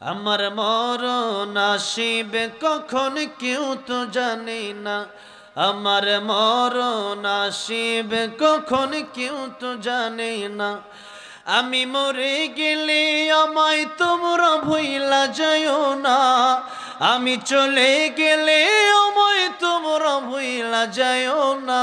আমার মরণ আসিবে কখন কেউ তো জানে না। আমার মরণ আসিবে কখন কেউ তো জানে না। আমি মরে গেলে আমায় তোমরা ভুইলা যাইও না। আমি চলে গেলে আমায় তোমরা ভুইলা যাইও না।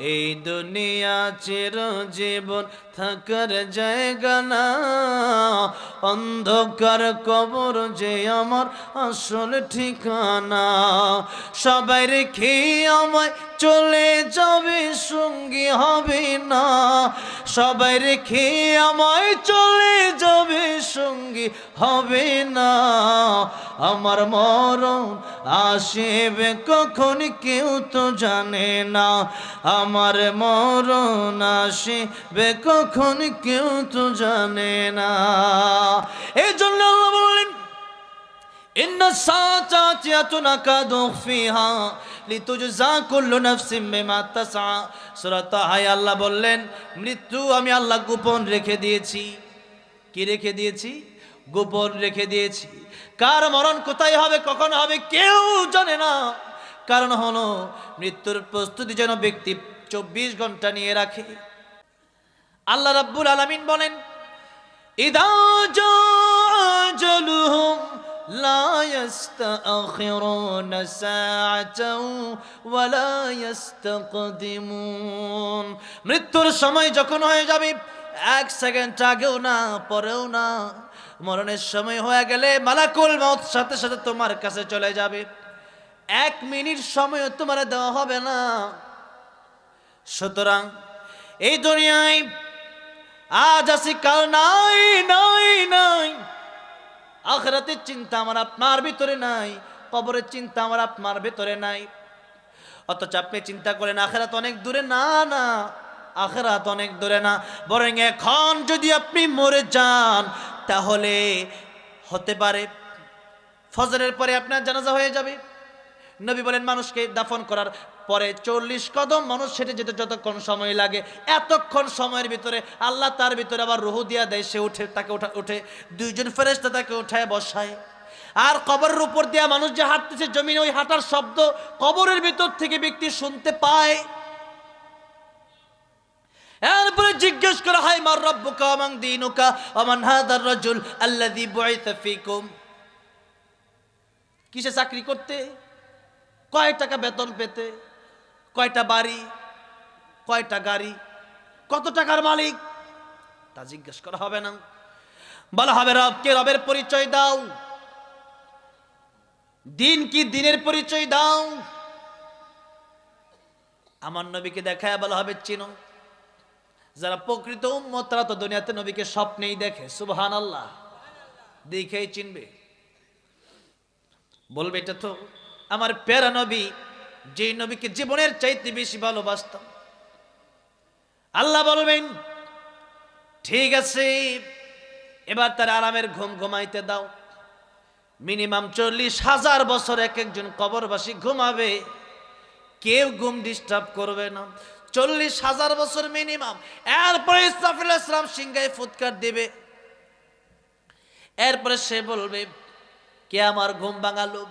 এই দুনিয়া চির জীবন থাকার জায়গা না। অন্ধকার কবর যে আমার আসল ঠিকানা। সবাই রেখে আমায় চলে যাবে, সঙ্গী হবে না। সবাই রেখে আমায় চলে যাবে, সঙ্গী হবে না। আমার মরণ আসিবে কখন কেউ তো জানে না। আমার মরণ আসিবে কখন কেউ তো জানে না। এই জন্য আল্লাহ বললেন, ইন্না সাচা চিয়াতুনা কাদুখ ফিহা লিতুজা কুল্লু নাফসিম বিমা তাসা সূরা তাহায় আল্লাহ বললেন, মৃত্যু আমি আল্লাহ গোপন রেখে দিয়েছি। কি রেখে দিয়েছি? গোপন রেখে দিয়েছি। কার মরণ কোথায় হবে, কখন হবে, কেউ জানে না। কারণ হলো, মৃত্যুর প্রস্তুতি যেন ব্যক্তি চব্বিশ ঘণ্টা নিয়ে রাখে। আল্লাহ রাব্বুল আলামিন বলেন মৃত্যুর সময় যখন হয়ে যাবে, এক সেকেন্ড আগেও না, পরেও না। মরণের সময় হয়ে গেলে মালাকুল মউত সাথে সাথে তোমার কাছে চলে যাবে। এক মিনিট সময়ও তোমার দেওয়া হবে না। সুতরাং এই দুনিয়ায় আজ আসি কাল নাই নাই নাই। আখরাতের চিন্তা আমার আপনার ভিতরে নাই, কবরের চিন্তা আমার আপনার ভিতরে নাই। অথচ আপনি চিন্তা করেন, আখেরাত অনেক দূরে? না না, আখেরাত অনেক দূরে না। বরং এখন যদি আপনি মরে যান তাহলে হতে পারে ফজরের পরে আপনার জানাজা হয়ে যাবে। নবী বলেন, মানুষকে দাফন করার পরে চল্লিশ কদম মানুষ সেটে যেতে যতক্ষণ সময় লাগে, এতক্ষণ সময়ের ভিতরে আল্লাহ তার ভিতরে আবার রুহু দিয়া দেয়, সে উঠে, তাকে উঠা উঠে, দুইজন ফেরেস্তা তাকে উঠায়, বসায়। আর কবরের উপর দিয়া মানুষ যে হাঁটতেছে, জমিনে ওই হাঁটার শব্দ কবরের ভিতর থেকে ব্যক্তি শুনতে পায়। এরপরে জিজ্ঞেস করা হয় মার রব্বুকা, আমাং দিনুকা, আমান হাদার রাজুল আল্লাযী বুইসা ফীকুম? কিসে চাকরি করতে? কয় টাকা বেতন পেতে? কয়টা বাড়ি? কয়টা গাড়ি? কত টাকার মালিক? তা জিজ্ঞেস করা হবে না। বলা হবে, রবকে রবের পরিচয় দাও। দিন কি দিনের পরিচয় দাও? আমার নবীকে দেখায় বলা হবে, চিনো। যারা প্রকৃত উম্মত, তারা তো দুনিয়াতে নবীকে স্বপ্নেই দেখে সুবহান আল্লাহ দেখেই চিনবে। বলবে এটা তো আমার প্যারা নবী যে নবীকে জীবনের চাইতে বেশি ভালোবাসতাম। আল্লাহ বলবেন, ঠিক আছে, এবার তার আরামের ঘুম ঘুমাইতে দাও। মিনিমাম চল্লিশ হাজার বছর এক একজন কবরবাসী ঘুমাবে। কেউ ঘুম ডিস্টার্ব করবে না। চল্লিশ হাজার বছর মিনিমাম এরপরে ইসরাফিল ইসলাম সিংহায় ফুৎকার দেবে। এরপরে সে বলবে, কে আমার ঘুম ভাঙালো?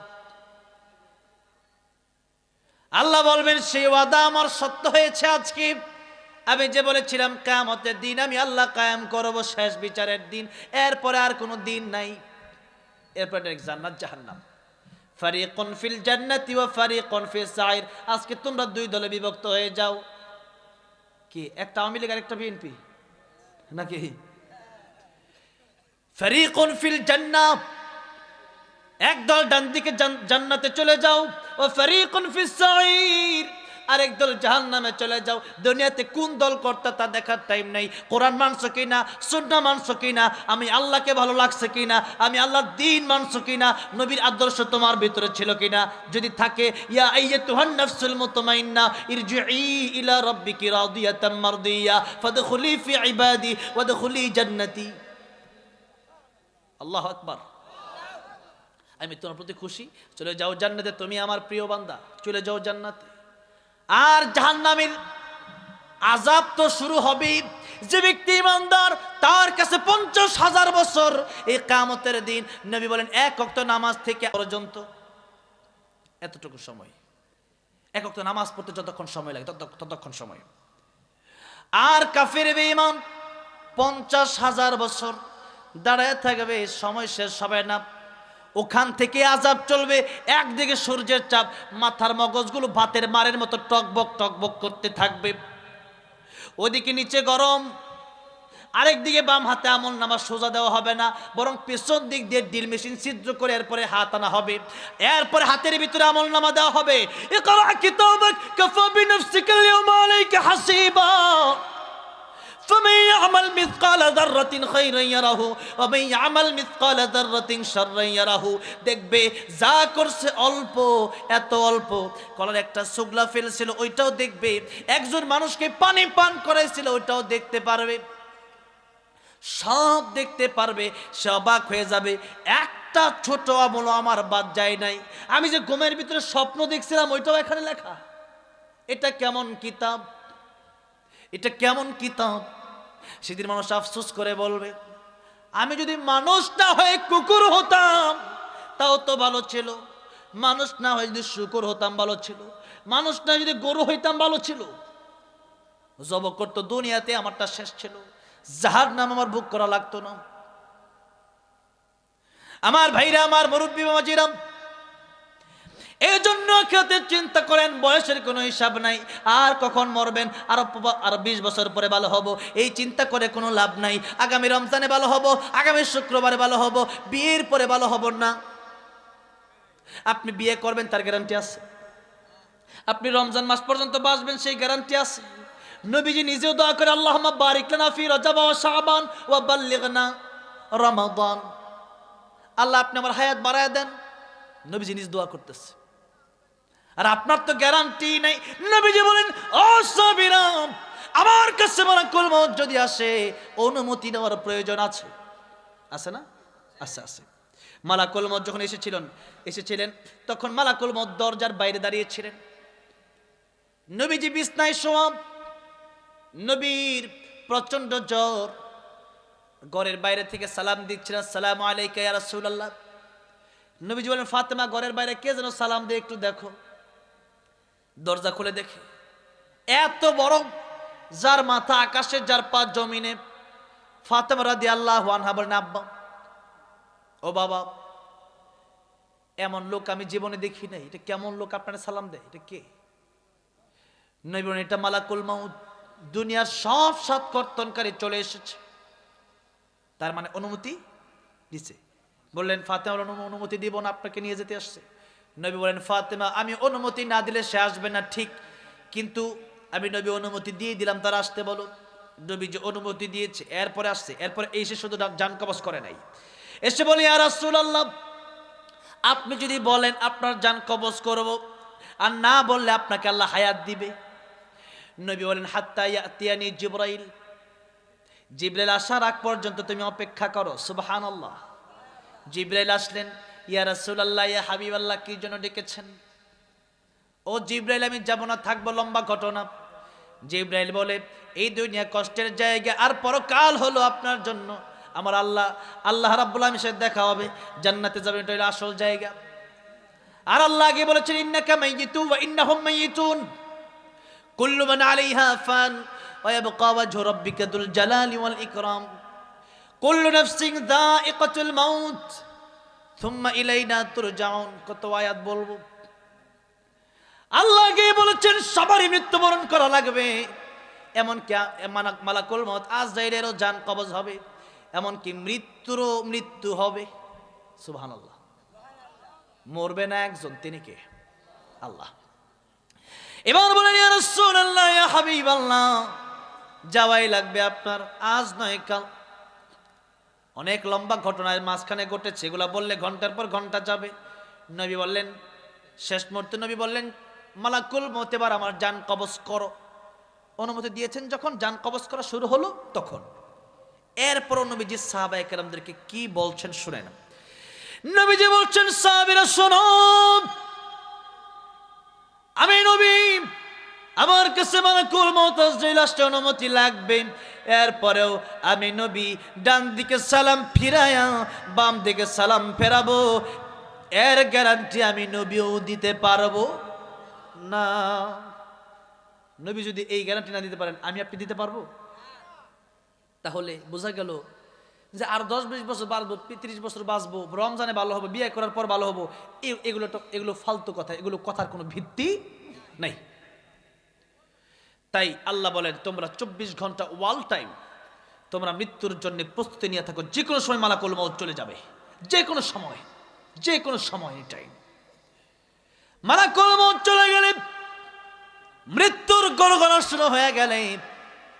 আল্লাহ বলবেন, সেই ওয়াদা আমার সত্য হয়েছে আজকে। আমি যে বলেছিলাম, কায়ামতের দিন আমি আল্লাহ কায়াম করব, শেষ বিচারের দিন। এরপরে আর কোনো দিন নাই। এরপরে জান্নাত, জাহান্নাম। ফারিকুন ফিল জান্নাতি ওয়া ফারিকুন ফিস সাইর। আজকে তোমরা দুই দলে বিভক্ত হয়ে যাও। কি? একটা আওয়ামী লীগ আর একটা বিএনপি নাকি? ফারিকুন ফিল জান্নাত একদল ডান দিকে জান্নাতে চলে যাও। ও ফারিকুন ফিস সাইর। আরেক দল জাহান্নামে চলে যাও। দুনিয়াতে কোন দল কর্তা তা দেখার টাইম নেই। কোরআন মানছো কিনা? সুন্না মানছো কিনা? আমি আল্লাহকে ভালো লাগছে কিনা? আমি আল্লাহর দিন মানছো কিনা? নবীর আদর্শ তোমার ভিতরে ছিল কিনা? যদি থাকে, ইয়া ইলা ফাদখুলি ফি ইবাদি, ওয়াদখুলি আল্লাহু আকবার। আমি তোমার প্রতি খুশি। চলে যাও জান্নাতে। তুমি আমার প্রিয় বান্দা। চলে যাও জান্নাতে। আর জাহান্নামের আজাব তো শুরু হবেই। যে ব্যক্তি ইমানদার, তার কাছে পঞ্চাশ হাজার বছর। এই কামতের দিন নবী বলেন, এক অক্ত নামাজ থেকে পর্যন্ত এতটুকু সময়। এক অক্ত নামাজ পড়তে যতক্ষণ সময় লাগে, তত- ততক্ষণ সময়। আর কাফের বেঈমান, পঞ্চাশ হাজার বছর দাঁড়ায় থাকবে, সময় শেষ হবে না। ওখান থেকে আজাব চলবে, একদিকে সূর্যের চাপ মাথার মগজগুলো ভাতের মারের মতো টকবক টকবক করতে থাকবে। ওদিকে নিচে গরম আরেক দিকে বাম হাতে আমল নামা সোজা দেওয়া হবে না, বরং পেছন দিক দিয়ে ডিল মেশিন ছিদ্র করে এরপরে হাত আনা হবে। এরপরে হাতের ভিতরে আমল নামা দেওয়া হবে। فمن يعمل مثقال ذرة خيرا يره ومن يعمل مثقال ذرة شرا يره দেখবে যা করছে অল্প এত অল্প কলার একটা সুগলা ফেলছিল ওইটাও দেখবে একজন মানুষকে পানি পান করাইছিল ওইটাও দেখতে পারবে সব দেখতে পারবে সে অবাক হয়ে যাবে একটা ছোট আমল আমার বাদ যায় নাই আমি যে ঘুমের ভিতরে স্বপ্ন দেখছিলাম ওইটাও এখানে লেখা এটা কেমন কিতাব এটা কেমন কিতাব সেদিন মানুষ আফসোস করে বলবে, আমি যদি মানুষ না হয়ে কুকুর হতাম, তাও তো ভালো ছিল। মানুষ না হয়ে যদি শুকুর হতাম, ভালো ছিল। মানুষ না যদি গরু হইতাম, ভালো ছিল। জব করতো দুনিয়াতে, আমারটা শেষ ছিল। যাহার নাম আমার বুক করা লাগতো না। আমার ভাইরা, আমার মুরব্বী মামাজিরাম এই জন্য খেতে চিন্তা করেন, বয়সের কোনো হিসাব নাই, আর কখন মরবেন, আরও আরও বিশ বছর পরে ভালো হব, এই চিন্তা করে কোনো লাভ নাই। আগামী রমজানে ভালো হব, আগামী শুক্রবারে ভালো হব, বিয়ের পরে ভালো হব না। আপনি বিয়ে করবেন, তার গ্যারান্টি আছে। আপনি রমজান মাস পর্যন্ত বাঁচবেন, সেই গ্যারান্টি আছে। নবীজি নিজেও দোয়া করে আল্লাহ বারিক লানা ফি রজব ওয়া শাবান ওয়া বাল্লিগনা রমাদান। আল্লাহ আপনি আমার হায়াত বাড়ায় দেন। নবীজি নিজ দোয়া করতেছে। আর আপনার তো গ্যারান্টি নেই। নবীজি বলেন, ও সাবিরাম, আমার কাছে মারা কুলমত যদি আসে, অনুমতি নেওয়ার প্রয়োজন আছে। আছে না? আছে আছে। মালাকুল মত যখন এসেছিলেন এসেছিলেন, তখন মালাকুল মত দরজার বাইরে দাঁড়িয়েছিলেন। নবীজি বিছনায় শোয়া নবীর প্রচণ্ড জ্বর। ঘরের বাইরে থেকে সালাম দিচ্ছিলেন সালাম আলাইকা রাসূলুল্লাহ। নবীজি বলেন, ফাতেমা, ঘরের বাইরে কে যেন সালাম দিয়ে একটু দেখো। দরজা খুলে দেখে। এত বড়, যার মাথা আকাশে, যার পা জমিনে। ফাতেমা রাদি আল্লাহ বলেন, আব্বা, ও বাবা, এমন লোক আমি জীবনে দেখি নাই। এটা কেমন লোক আপনারা সালাম দেয়? এটা কে? এটা মালাকুল মাউদ দুনিয়ার সব সৎ কর্তনকারী চলে এসেছে। তার মানে অনুমতি দিছে। বললেন "অনু- অনুমতি দিব না, আপনাকে নিয়ে যেতে আসছে। নবী বলেন, ফাতেমা, আমি অনুমতি না দিলে সে আসবে না। ঠিক, কিন্তু আমি নবী অনুমতি দিয়ে দিলাম, তারা আসতে বলো। নবী যে অনুমতি দিয়েছে, এরপরে আসছে, এরপরে এসে শুধু ডা- যান কবচ করে নাই। এসে বলি আর রাসূলুল্লাহ, আপনি যদি বলেন আপনার যান কবজ করব, আর না বললে আপনাকে আল্লাহ হায়াত দিবে। নবী বলেন, হাত্তা জিব্রাইল জিব্রাইল আসার আগ পর্যন্ত তুমি অপেক্ষা করো। সুবহান আল্লাহ জিব্রাইল আসলেন ইয়া রাসূলুল্লাহ, ইয়া হাবিব আল্লাহ কি জন্য ডেকেছেন? ও জিব্রাইল, আমি যাব না, থাকব লম্বা ঘটনা। জিব্রাইল বলে, এই দুনিয়া কষ্টের জায়গা, আর পরকাল হলো আপনার জন্য। আমার আল্লাহ আল্লাহ রাব্বুল আলামিনের সাথে দেখা হবে। জান্নাতে যাবেন, এটা হলো আসল জায়গা। আর আল্লাহ আগে বলেছেন, ইন্নাকা মাইয়িতু ওয়া ইন্নাহুম মাইয়িতুন। কুল্লু মান আলাইহা ফান, ওয়া ইয়াবকা ওয়াজহু রাব্বিকা দুল জালালি ওয়াল ইকরাম। কুল্লু নাফসিন যায়িকাতুল মাউত। থুম্মা ইলাইনা তুরজাউন, কত আয়াত বলব? আল্লাহ গিয়ে বলেছেন, সবারই মৃত্যুবরণ করা লাগবে। এমনকি মানা- মালাকুল মত আজ জাইরেরও যান কবজ হবে। এমনকি মৃত্যুরও মৃত্যু হবে। সুবহান আল্লাহ মরবে না একজন, তিনি কে? আল্লাহ। এবার বলেন, ইয়া রাসূলুল্লাহ, ইয়া হাবিবাল্লাহ, যাওয়াই লাগবে আপনার। আজ নয়, কাল অনেক লম্বা ঘটনায় মাঝখানে ঘটেছে, এগুলা বললে ঘণ্টার পর ঘণ্টা যাবে। নবী বললেন, শেষ মুহূর্তে নবী বললেন, মালাকুল মতেবার আমার যান কবজ করো। অনুমতি দিয়েছেন, যখন যান কবজ করা শুরু হলো, তখন। এরপর নবীজি সাহাবা একরামদেরকে কি বলছেন শুনে না নবীজি বলছেন, সাহাবীরা, শোনো, আমি নবী আমার কাছে মালাকুল মৌতাজ যে লাস্টে অনুমতি লাগবে এরপরেও আমি নবী ডান দিকে সালাম ফিরায়া বাম দিকে সালাম ফেরাবো। এর গ্যারান্টি আমি নবীও দিতে পারব না। নবী যদি এই গ্যারান্টি না দিতে পারেন, আমি আপনি দিতে পারব? তাহলে বোঝা গেল যে আর দশ বিশ বছর বাঁচবো, তিরিশ বছর বাঁচবো, রমজানে ভালো হব, বিয়ে করার পর ভালো হব এগুলো এগুলো ফালতু কথা, এগুলো কথার কোনো ভিত্তি নাই। তাই আল্লাহ বলেন, তোমরা চব্বিশ ঘণ্টা ওয়াল টাইম, তোমরা মৃত্যুর জন্য প্রস্তুতি নিয়ে থাকো। যে কোনো সময় মালাকুল মৌত চলে যাবে। যে কোনো সময় যে কোনো সময় টাইম মালাকুল মৌত চলে গেলে, মৃত্যুর গণগণ শুরু হয়ে গেলে,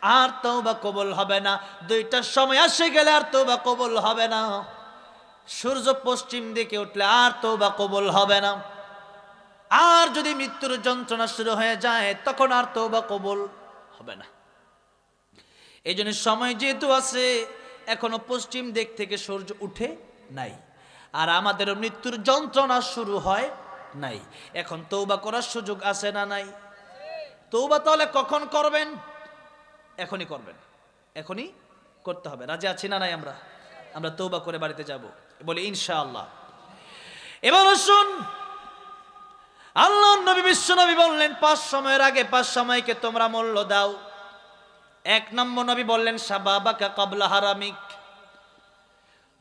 আর তওবা কবল হবে না। দুইটার সময় আসে গেলে আর তওবা কবল হবে না। সূর্য পশ্চিম দিকে উঠলে আর তওবা কবল হবে না। আর যদি মৃত্যুর যন্ত্রণা শুরু হয়ে যায়, তখন আর তওবা কবুল হবে না। এই জন্য সময় যেহেতু আছে, এখনও পশ্চিম দিক থেকে সূর্য উঠে নাই। আর আমাদেরও মৃত্যুর যন্ত্রণা শুরু হয় নাই। এখন তৌবা করার সুযোগ আছে না নাই? তৌবা তাহলে কখন করবেন? এখনই করবেন। এখনই করতে হবে। রাজি আছি না নাই আমরা? আমরা তৌবা করে বাড়িতে যাব। বলি, ইনশাআল্লাহ। এবার শুন আল্লাহ নবী বিশ্ব নবী বললেন, পাঁচ সময়ের আগে পাঁচ সময়কে তোমরা মূল্য দাও। এক নম্বর নবী বললেন, সাবাবাকা কাবলা হারামিক।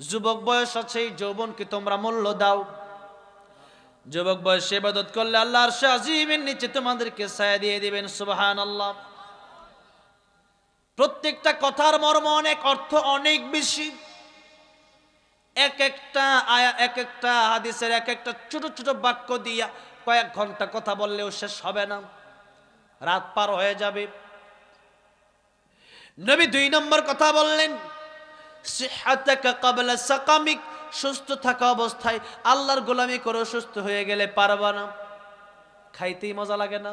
যুবক বয়স আছে যৌবনকে তোমরা মূল্য দাও। যুবক বয়সে ইবাদত করলে আল্লাহর আজিমের নিচে তোমাদেরকে ছায়া দিয়ে দিবেন সুবহান আল্লাহ প্রত্যেকটা কথার মর্ম অনেক, অর্থ অনেক বেশি। এক একটা আয়া, এক একটা হাদিসের এক একটা ছোট ছোট বাক্য দিয়া কয়েক ঘণ্টা কথা বললেও শেষ হবে না। রাত পার হয়ে যাবে। নবী দুই নম্বর কথা বললেন সুস্থ থাকা অবস্থায় আল্লাহর গোলামি করে অসুস্থ হয়ে গেলে পারবা না। খাইতেই মজা লাগে না।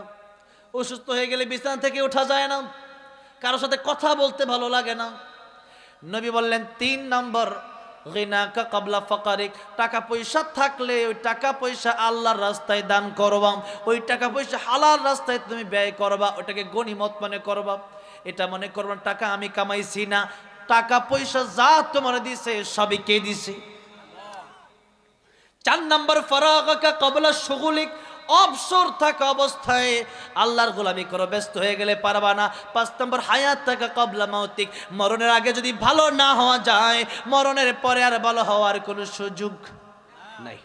অসুস্থ হয়ে গেলে বিছানা থেকে ওঠা যায় না। কারোর সাথে কথা বলতে ভালো লাগে না। নবী বললেন, তিন নম্বর গিনাকা কাবলা ফাকারিক। টাকা পয়সা থাকলে ওই টাকা পয়সা আল্লাহর রাস্তায় দান করবা। ওই টাকা পয়সা হালাল রাস্তায় তুমি ব্যয় করবা, ওটাকে গনিমত মনে করবা। এটা মনে করবা, টাকা আমি কামাইছি না। টাকা পয়সা যা তোমার দিছে, সবই কে দিছে? চার নম্বর ফরাগাকা কবলা সুগুলিক অবসর থাকা অবস্থায় আল্লাহর গোলামি করো, ব্যস্ত হয়ে গেলে পারবা না। পাঁচ নম্বর, হায়াত থাকা কবলা মৌতিক। মরণের আগে যদি ভালো না হওয়া যায়, মরণের পরে আর ভালো হওয়ার কোনো সুযোগ নাই।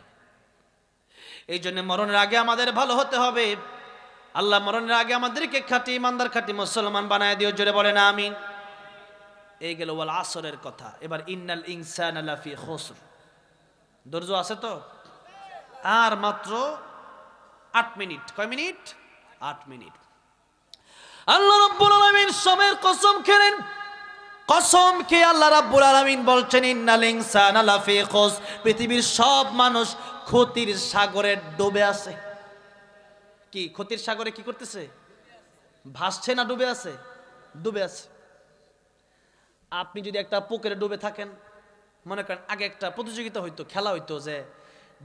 এই জন্য মরণের আগে আমাদের ভালো হতে হবে। আল্লাহ মরণের আগে আমাদেরকে খাঁটি, ইমানদার, খাঁটি মুসলমান বানায় দিও, জোরে বলে না আমি এই গেল ওয়াল আসরের কথা। এবার ইন্নাল ইনসান লাফি খসর। ধৈর্য আছে তো? আর মাত্র আট মিনিট। কয় মিনিট? আট মিনিট। আল্লাহ রাব্বুল আলামিন সময়ের কসম খেলেন। কসম খেয়ে আল্লাহ রাব্বুল আলামিন বলছেন, ইন্নাল ইনসানা লাফি পৃথিবীর সব মানুষ ক্ষতির সাগরে ডুবে আছে। কি, ক্ষতির সাগরে কি করতেছে? ভাসছে না ডুবে আছে? ডুবে আছে। আপনি যদি একটা পুকুরে ডুবে থাকেন, মনে করেন আগে একটা প্রতিযোগিতা হইতো, খেলা হইতো যে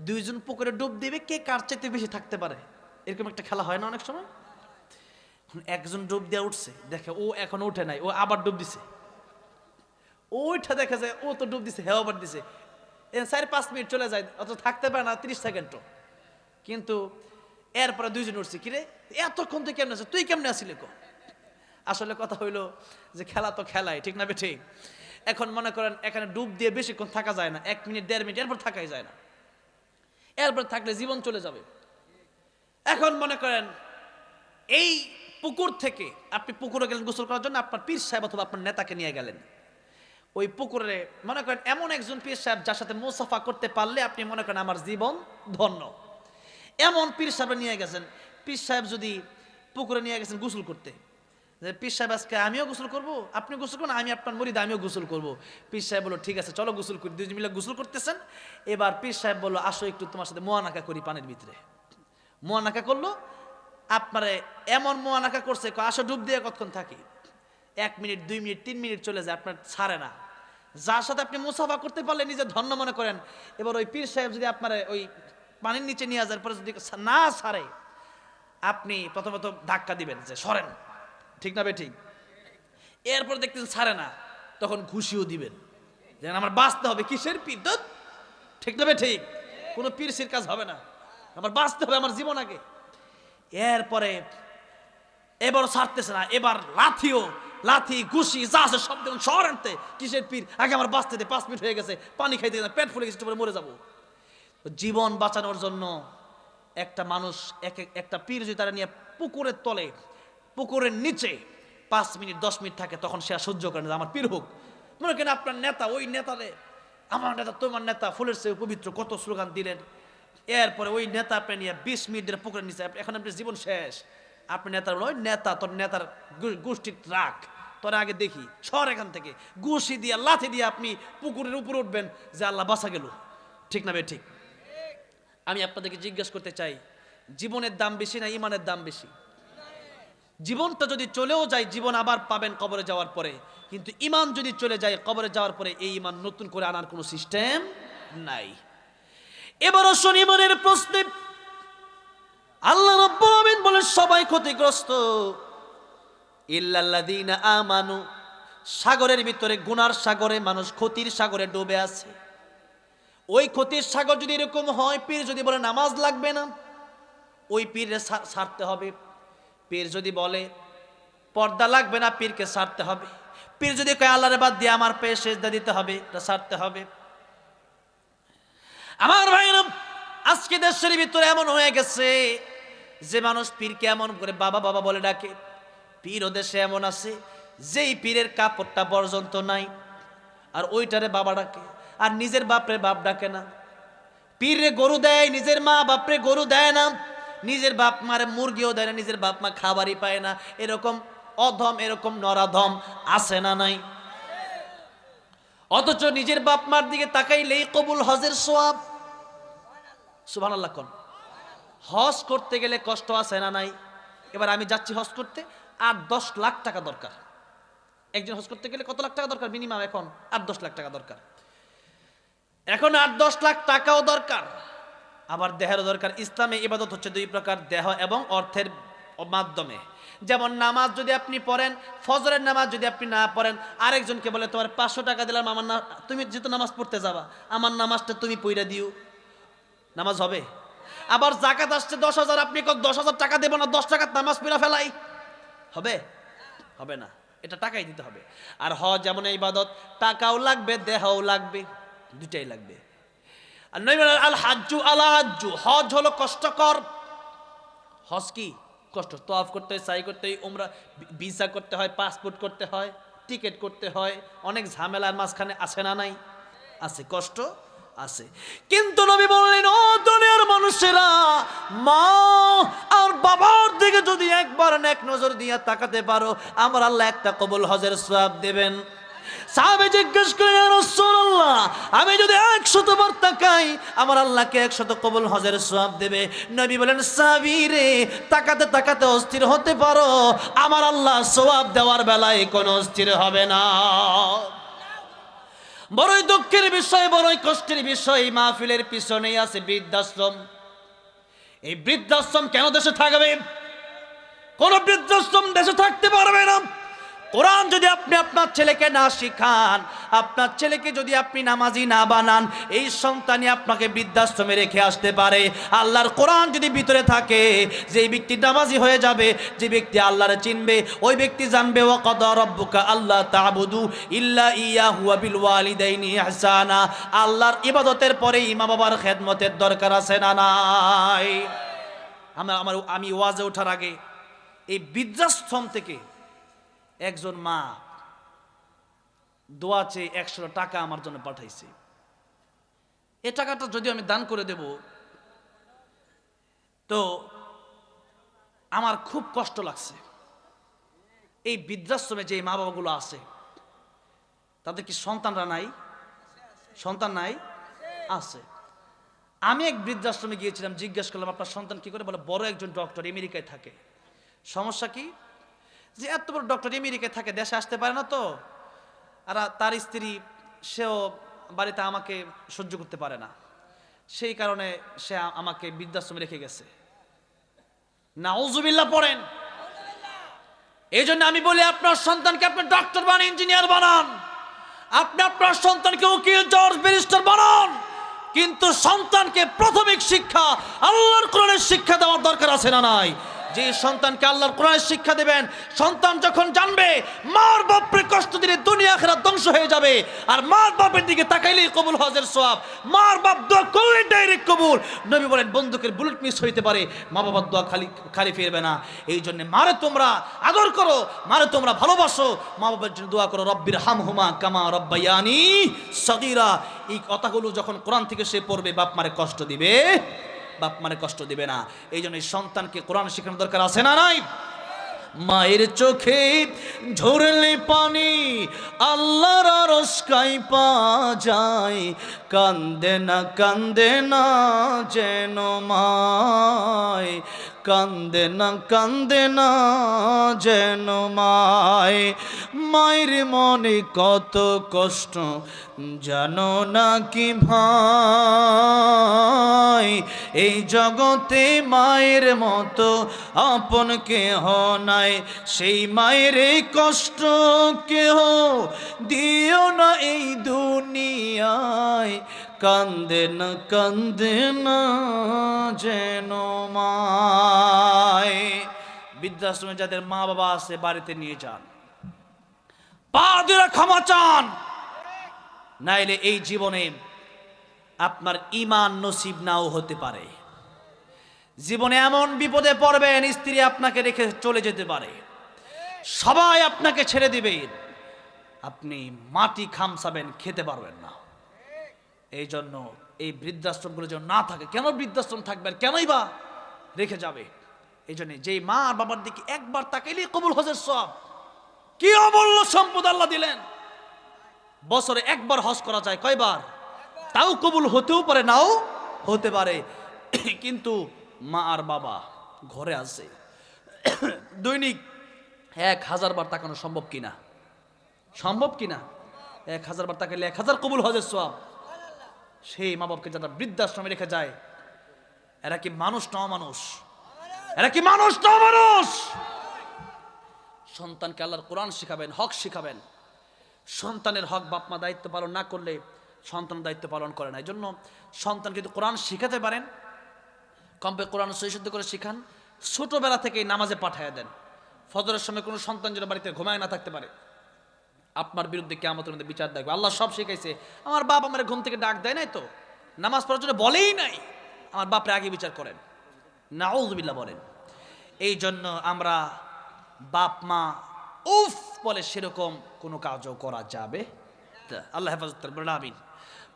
দুইজন পুকুরে ডুব দিবে, কে কার চাইতে বেশি থাকতে পারে? এরকম একটা খেলা হয় না অনেক সময়? একজন ডুব দিয়ে উঠছে, দেখে ও এখন উঠে নাই, ও আবার ডুব দিছে। ওইটা দেখা যায় ও তো ডুব দিছে, হেও আবার দিছে। চার পাঁচ মিনিট চলে যায় অত থাকতে পারে না তিরিশ সেকেন্ডও। কিন্তু এরপরে দুইজন উঠছে, কিরে, এতক্ষণ তুই কেমন আছিস? তুই কেমনে আসিলি কো? আসলে কথা হইল যে খেলা তো খেলাই, ঠিক না বেঠে এখন মনে করেন এখানে ডুব দিয়ে বেশিক্ষণ থাকা যায় না, এক মিনিট, দেড় মিনিট, এরপর থাকাই যায় না। এরপর থাকলে জীবন চলে যাবে। এখন মনে করেন, এই পুকুর থেকে আপনি পুকুরে গেলেন গোসল করার জন্য, আপনার পীর সাহেব অথবা আপনার নেতাকে নিয়ে গেলেন। ওই পুকুরে মনে করেন এমন একজন পীর সাহেব যার সাথে মুসাফা করতে পারলে আপনি মনে করেন আমার জীবন ধন্য। এমন পীর সাহেব নিয়ে গেছেন। পীর সাহেব যদি পুকুরে নিয়ে গেছেন গোসল করতে। যে পীর সাহেব আজকে আমিও গোসল করব আপনি গোসল করুন, আমি আপনার মরিদ আমিও গোসল করব। পীর সাহেব বলো ঠিক আছে, চলো গোসল করি। দুজন মিলে গোসল করতেছেন। এবার পীর সাহেব বলল, আসো একটু তোমার সাথে মোয়ানাকা করি পানির ভিতরে। মোয়ানাকা করল, আপনারে এমন মোয়ানাকা করছে আসো, ডুব দিয়ে কতক্ষণ থাকি? এক মিনিট, দুই মিনিট, তিন মিনিট চলে যায়, আপনার ছাড়ে না। যার সাথে আপনি মুসাফা করতে পারলে নিজে ধন্য মনে করেন। এবার ওই পীর সাহেব যদি আপনার ওই পানির নিচে নিয়ে যাওয়ার পরে যদি না ছাড়ে, আপনি প্রথমত ধাক্কা দিবেন যে, সরেন। ঠিক না ঠিক? এরপর দেখতেন ছাড়ে না, তখন ঘুষিও দিবেন। যেন আমার বাঁচতে হবে, কিসের পীর ঠিক না ঠিক? কোনো পীরসির কাজ হবে না। আমার বাঁচতে হবে আমার জীবন আগে। এরপরে এবার ছাড়তেছে না, এবার লাথিও, লাথি, ঘুষি, যা আছে সব দেখুন শহর আনতে। কিসের পীর? আগে আমার বাঁচতে দে, পাঁচ মিনিট হয়ে গেছে, পানি খাইতে গেছে পেট ফুলে গেছে মরে যাব। জীবন বাঁচানোর জন্য একটা মানুষ এক- একটা পীর যদি তারা নিয়ে পুকুরের তলে পুকুরের নিচে পাঁচ মিনিট, দশ মিনিট থাকে, তখন সে সহ্য করে না আমার পীর হোক। মনে করেন আপনার নেতা, ওই নেতারে, আমার নেতা, তোমার নেতা, ফুলের চেয়ে পবিত্র, কত স্লোগান দিলেন। এরপরে ওই নেতা আপনি নিয়ে বিশ মিনিট ধরে পুকুরের নিচে, এখন আপনার জীবন শেষ। আপনি নেতার ওই নেতা, তোর নেতার গোষ্ঠীর রাখ তোর আগে দেখি, সর এখান থেকে। ঘুষি দিয়ে, লাথি দিয়ে আপনি পুকুরের উপরে উঠবেন যে আল্লাহ বাসা গেল। ঠিক না বে, ঠিক? আমি আপনাদেরকে জিজ্ঞেস করতে চাই, জীবনের দাম বেশি না ইমানের দাম বেশি? জীবনটা যদি চলেও যায়, জীবন আবার পাবেন কবরে যাওয়ার পরে। কিন্তু ইমান যদি চলে যায়, কবরে যাওয়ার পরে এই ইমান নতুন করে আনার কোনো সিস্টেম নাই। এবারও শনি ইমানের প্রশ্নে আল্লাহ রাব্বুল আমিন বলে সবাই ক্ষতিগ্রস্ত। ইল্লাল্লাযীনা আমানু, সাগরের ভিতরে গুনার সাগরে মানুষ ক্ষতির সাগরে ডুবে আছে। ওই ক্ষতির সাগর যদি এরকম হয়, পীর যদি বলে, নামাজ লাগবে না। ওই পীরে ছাড়তে হবে। পীর যদি বলে, পর্দা লাগবে না, পীরকে ছাড়তে হবে। পীর যদি কয়, আল্লাহরে বাদ দিয়ে আমার পেয়ে সেজদা দিতে হবে, এটা ছাড়তে হবে। আমার ভাইরা আজকে দেশের ভিতরে এমন হয়ে গেছে, যে মানুষ পীরকে এমন করে বাবা বাবা বলে ডাকে। পীর ও দেশে এমন আছে, যেই পীরের কাপড়টা পর্যন্ত নাই, আর ওইটারে বাবা ডাকে, আর নিজের বাপরে বাপ ডাকে না। পীরে গরু দেয়, নিজের মা বাপরে গরু দেয় না। নিজের বাপ মারে মুরগিও দেয় না, নিজের বাপ মা খাবারই পায় না। এরকম অধম, এরকম নরাধম আছে না নাই? অথচ নিজের বাপ মার দিকে তাকাইলেই কবুল হজের সোয়াব। সুবান আল্লাহ কন। হজ করতে গেলে কষ্ট আছে না নাই? এবার আমি যাচ্ছি হজ করতে, আর দশ লাখ টাকা দরকার। একজন হজ করতে গেলে কত লাখ টাকা দরকার? মিনিমাম এখন আট, দশ লাখ টাকা দরকার। এখন আট, দশ লাখ টাকাও দরকার। আবার দেহের দরকার। ইসলামে ইবাদত হচ্ছে দুই প্রকার, দেহ এবং অর্থের মাধ্যমে। যেমন নামাজ যদি আপনি পড়েন, ফজরের নামাজ যদি আপনি না পড়েন, আরেকজনকে বলে, তোমার পাঁচশো টাকা দিলাম, আমার না তুমি যেহেতু নামাজ পড়তে যাবা, আমার নামাজটা তুমি পইরা দিও। নামাজ হবে। আবার জাকাত আসছে দশ হাজার, আপনি দশ হাজার টাকা দেবো না, দশ টাকার নামাজ পড়া ফেলাই। হবে? হবে না। এটা টাকাই দিতে হবে। আর হজ যেমন ইবাদত, টাকাও লাগবে, দেহও লাগবে দুটাই লাগবে। আর নবী বলেন, আল হাজ্জু আলা হাজ্জু হজ হলো কষ্টকর। হজ কি? কষ্ট। তফ করতে হয় সাই করতে হয় উমরা ভিসা করতে হয় পাসপোর্ট করতে হয় টিকিট করতে হয় অনেক ঝামেলার মাঝখানে আছে না নাই? আছে কষ্ট আছে। কিন্তু নবী বললেন ও দুনিয়ার মানুষেরা মা আর বাবার দিকে যদি একবার এক নজর দিয়ে তাকাতে পারো আমার আল্লাহ একটা কবুল হজের সওয়াব দেবেন। সাহাবে জিজ্ঞেস "ইয়া রাসূলুল্লাহ, আমি যদি একশত বার তাকাই, আমার আল্লাহকে একশত কবুল হজের সওয়াব দেবে। নবী বলেন, সাহাবী রে, তাকাতে তাকাতে অস্থির হতে পারো। আমার আল্লাহ সওয়াব দেওয়ার বেলায় কোনো অস্থির হবে না। বড়ই দুঃখের বিষয়, বড়ই কষ্টের বিষয় মাহফিলের পিছনেই আছে বৃদ্ধাশ্রম। এই বৃদ্ধাশ্রম কেন দেশে থাকবে? কোন বৃদ্ধাশ্রম দেশে থাকতে পারবে না। কোরআন যদি আপনি আপনার ছেলেকে না শিখান, আপনার ছেলেকে যদি আপনি নামাজি না বানান, এই সন্তানই আপনাকে বৃদ্ধাশ্রমে রেখে আসতে পারে। আল্লাহর কোরআন যদি ভিতরে থাকে যে ব্যক্তি নামাজি হয়ে যাবে, যে ব্যক্তি আল্লাহরে চিনবে, ওই ব্যক্তি জানবে ও কদ রব্বুকা আল্লাহ তাবুদু ইল্লা ইয়া হুয়া বিল ওয়ালিদাইনি ইহসানা। আল্লাহর ইবাদতের পরে ইমা বাবার খেদমতের দরকার আছে না নাই? আমার আমার, আমি ওয়াজে ওঠার আগে এই বৃদ্ধাশ্রম থেকে একজন মা দোয়া চেয়ে একশো টাকা আমার জন্য পাঠাইছে। এ টাকাটা যদি আমি দান করে দেব, তো আমার খুব কষ্ট লাগছে। এই বৃদ্ধাশ্রমে যে মা বাবাগুলো আছে, তাদের কি সন্তানরা নাই? সন্তান নাই? আছে। আমি এক বৃদ্ধাশ্রমে গিয়েছিলাম, জিজ্ঞেস করলাম, আপনার সন্তান কি করে? বলে, বড় একজন ডক্টর আমেরিকায় থাকে। সমস্যা কি? যে এত বড় ডক্টর আমেরিকায় থাকে, দেশে আসতে পারে না তো। আর তার স্ত্রী, সেও বাড়িতে আমাকে সহ্য করতে পারে না। সেই কারণে সে আমাকে বৃদ্ধাশ্রমে রেখে গেছে। নাউজুবিল্লাহ পড়েন। এই জন্য আমি বলি, আপনার সন্তানকে আপনি ডক্টর বানান ইঞ্জিনিয়ার বানান। আপনি আপনার সন্তানকে উকিল জর্জ ব্যারিস্টার বানান। কিন্তু সন্তানকে প্রাথমিক শিক্ষা, আল্লাহর কোরআনের শিক্ষা দেওয়ার দরকার আছে না নাই? যে সন্তানকে আল্লাহর কোরআনের শিক্ষা দেবেন, সন্তান যখন জানবে, মার বাপরে কষ্ট দিলে দুনিয়া খেরা ধ্বংস হয়ে যাবে। আর মার বাপের দিকে তাকাইলেই কবুল হজের সোয়াব মার বাপ দোয়া করলে ডাইরেক্ট কবুল। নবী বলেন, বন্দুকের বুলেট মিস হইতে পারে মা বাবার দোয়া খালি খালি ফিরবে না। এই জন্য মারে তোমরা আদর করো, মারে তোমরা ভালোবাসো। মা বাবার জন্য দোয়া করো, রব্বির হাম হুমা কামা রব্বাইয়ানি সগিরা। এই কথাগুলো যখন কোরআন থেকে সে পড়বে, বাপ মারে কষ্ট দিবে। বাপ মানে কষ্ট দিবে না। এই জন্য সন্তানকে কোরআন শেখানোর দরকার আছে না নাই? মায়ের চোখে ঝরলে পানি, আল্লাহর রসকাই পা যায়। কান্দে না কান্দে না যেন মায়। কান্দে না কান্দে না যেন মায়। মায়ের মনে কত কষ্ট, জানো না কি ভাই? এই জগতে মায়ের মতো আপন কেহ নাই। সেই মায়ের এই কষ্ট কেহ দিও না এই দুনিয়ায়। কান্দে না কান্দে না যেন মায়। বৃদ্ধাশ্রমে যাদের মা বাবা আছে, বাড়িতে নিয়ে যান। পা দিয়ে ক্ষমা চান। নাইলে এই জীবনে আপনার ইমান নসিব নাও হতে পারে। জীবনে এমন বিপদে পড়বেন, স্ত্রী আপনাকে রেখে চলে যেতে পারে। সবাই আপনাকে ছেড়ে দিবে। আপনি মাটি খামসাবেন, খেতে পারবেন না। এই জন্য এই বৃদ্ধাশ্রমগুলো যেন না থাকে। কেন বৃদ্ধাশ্রম থাকবে আর কেনই বা রেখে যাবে? এই জন্য যেই মা আর বাবার দিকে একবার তাকাইলেই কবুল হজের সব কি অমূল্য সম্পদ আল্লাহ দিলেন। বছরে একবার হজ করা যায় কয়বার? তাও কবুল হতেও পারে, নাও হতে পারে। কিন্তু মা আর বাবা ঘরে আছে। দৈনিক এক হাজার বার তাকানো সম্ভব কিনা? সম্ভব কিনা? এক হাজার বার তাকাইলে এক হাজার কবুল হজের সব সেই মা বাপকে যারা বৃদ্ধাশ্রমে রেখে যায়, এরা কি মানুষ না মানুষ এরা কি মানুষ না মানুষ সন্তানকে আল্লাহর কোরআন শিখাবেন, হক শিখাবেন। সন্তানের হক বাপ মা দায়িত্ব পালন না করলে সন্তান দায়িত্ব পালন করে না। এই জন্য সন্তান যদি কোরআন শিখাতে পারেন, কম্পে কোরআন সহিশুদ্ধ করে শিখান, ছোটবেলা থেকেই নামাজে পাঠায় দেন। ফজরের সময় কোনো সন্তান যেন বাড়িতে ঘুমায় না থাকতে পারে। আপনার বিরুদ্ধে কেমন মধ্যে বিচার দেখবে। আল্লাহ সব শিখাইছে। আমার বাপ আমার ঘুম থেকে ডাক দেয় নাই তো? নামাজ পড়ার জন্য বলেই নাই। আমার বাপরে আগে বিচার করেন। নাউজবিল্লা বলেন। এই জন্য আমরা বাপ, মা, উফ বলে সেরকম কোনো কাজও করা যাবে। আল্লাহ হেফাজত আমিন।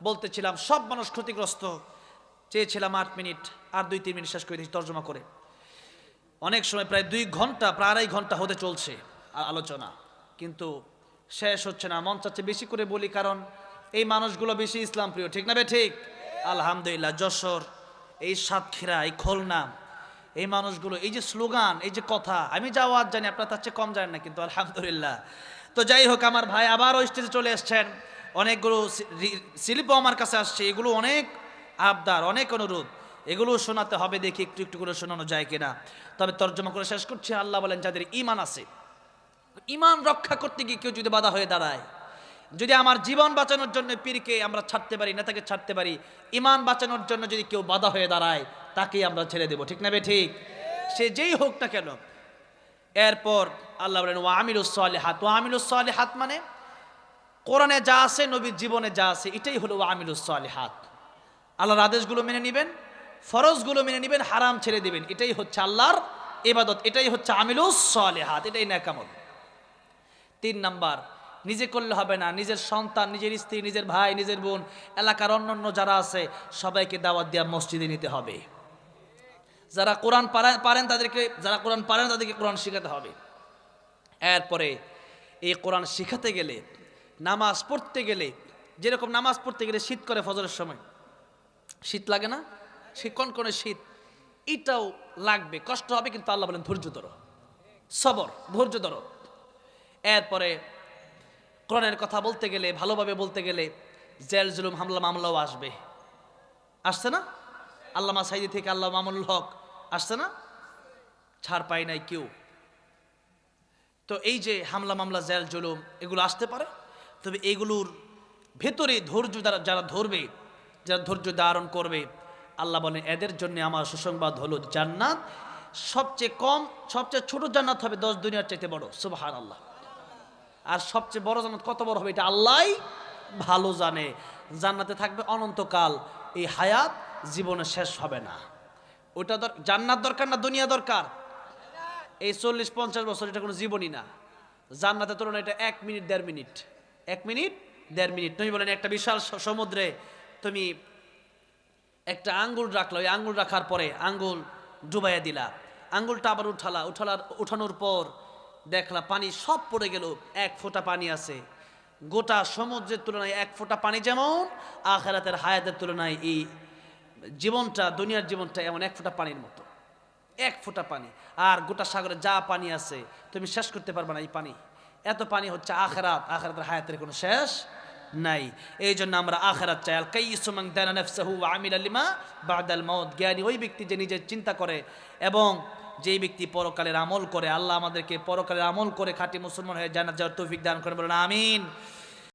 বলতেছিলাম, সব মানুষ ক্ষতিগ্রস্ত। চেয়েছিলাম আট মিনিট, আর দুই, তিন মিনিট শেষ করে দিয়েছি, তর্জমা করে। অনেক সময় প্রায় দুই ঘণ্টা, প্রায় আড়াই ঘণ্টা হতে চলছে আলোচনা। কিন্তু শেষ হচ্ছে না। মন চাচ্ছে বেশি করে বলি, কারণ এই মানুষগুলো বেশি ইসলাম প্রিয়। ঠিক না বে? ঠিক? আলহামদুলিল্লাহ, যশোর, এই সাতক্ষীরা, এই খুলনা, এই মানুষগুলো, এই যে স্লোগান, এই যে কথা, আমি যা আওয়াজ জানি, আপনার তার চেয়ে কম জানেন না কিন্তু, আলহামদুলিল্লাহ। তো যাই হোক, আমার ভাই আবারও স্টেজে চলে এসছেন। অনেকগুলো শিল্প আমার কাছে আসছে। এগুলো অনেক আবদার, অনেক অনুরোধ। এগুলো শোনাতে হবে দেখি, একটু একটু করে শোনানো যায় কিনা। তবে তর্জমা করে শেষ করছি। আল্লাহ বলেন, যাদের ইমান আছে ইমান রক্ষা করতে গিয়ে কেউ যদি বাধা হয়ে দাঁড়ায়, যদি আমার জীবন বাঁচানোর জন্য পীরকে আমরা ছাড়তে পারি, নেতাকে ছাড়তে পারি, ইমান বাঁচানোর জন্য যদি কেউ বাধা হয়ে দাঁড়ায়, তাকেই আমরা ছেড়ে দেবো। ঠিক না ঠিক? সে যেই হোক না কেন, এরপর আল্লাহ বলেন ও আমিরুসলে হাত ও আমিরুসলে হাত মানে কোরআনে যা আছে, নবীর জীবনে যা আছে, এটাই হলো ও আমিরুসলে হাত আল্লাহর আদেশগুলো মেনে নেবেন, ফরজগুলো মেনে নেবেন, হারাম ছেড়ে দিবেন। এটাই হচ্ছে আল্লাহর এবাদত এটাই হচ্ছে আমিলুস হাত এটাই ন্যাকামল। তিন নাম্বার, নিজে করলে হবে না। নিজের সন্তান, নিজের স্ত্রী, নিজের ভাই, নিজের বোন, এলাকার অন্যান্য যারা আছে, সবাইকে দাওয়াত দেওয়া মসজিদে নিতে হবে। যারা কোরআন পারেন তাদেরকে যারা কোরআন পারেন তাদেরকে কোরআন শেখাতে হবে। এরপরে এই কোরআন শেখাতে গেলে, নামাজ পড়তে গেলে, যেরকম নামাজ পড়তে গেলে শীত করে ফজরের সময়, শীত লাগে না? সে কনকনে শীত? এটাও লাগবে, কষ্ট হবে কিন্তু আল্লাহ বলেন ধৈর্য ধরো। সবর, ধৈর্য ধরো। এরপরে কোরআনের কথা বলতে গেলে, ভালোভাবে বলতে গেলে জেল, জুলুম, হামলা, মামলাও আসবে। আসছে না? আল্লামা সাইদি থেকে আল্লাহ মামুনুল হক আসছে না? ছাড় পায় নাই কেউ। তো এই যে হামলা, মামলা, জেল, জুলুম, এগুলো আসতে পারে। তবে এগুলোর ভেতরে ধৈর্য যারা যারা ধরবে, যারা ধৈর্য ধারণ করবে, আল্লাহ বলেন, এদের জন্য আমার সুসংবাদ হলো জান্নাত। সবচেয়ে কম, সবচেয়ে ছোট জান্নাত হবে দশ দুনিয়ার চাইতে বড়। সুবাহান আল্লাহ আর সবচেয়ে বড় জান্নাত কত বড় হবে এটা আল্লাহই ভালো জানে। জান্নাতে থাকবে অনন্তকাল, এই হায়াত জীবনে শেষ হবে না। ওটা জান্নাত দরকার না দুনিয়া দরকার? এই চল্লিশ, পঞ্চাশ বছর এটা কোনো জীবনই না। জান্নাতের তুলনায় এটা এক মিনিট, দেড় মিনিট। এক মিনিট, দেড় মিনিট। তুমি বলেন একটা বিশাল সমুদ্রে তুমি একটা আঙ্গুল রাখল, ওই আঙ্গুল রাখার পরে আঙ্গুল ডুবাইয়া দিলা। আঙ্গুলটা আবার উঠালা, উঠালার, উঠানোর পর দেখলা পানি সব পড়ে গেল, এক ফোঁটা পানি আছে। গোটা সমুদ্রের তুলনায় এক ফোঁটা পানি যেমন, আখেরাতের হায়াতের তুলনায় এই জীবনটা, দুনিয়ার জীবনটা এমন এক ফোঁটা পানির মতো। এক ফোঁটা পানি। আর গোটা সাগরে যা পানি আছে, তুমি শেষ করতে পারবে না এই পানি। এত পানি হচ্ছে আখেরাত, আখেরাতের হায়াতের কোনো শেষ নাই। এই জন্য আমরা আখেরাত চাই। আল কাইসুমাং দানা নাফসাহু ওয়া আমিলা লিমা বাদাল মাউত। জ্ঞানী ওই ব্যক্তি যে নিজের চিন্তা করে এবং যেই ব্যক্তি পরকালের আমল করে, আল্লাহ আমাদেরকে পরকালের আমল করে খাঁটি মুসলমান হয়ে জানার যাওয়ার তৌফিক দান করে বলেন, আমিন।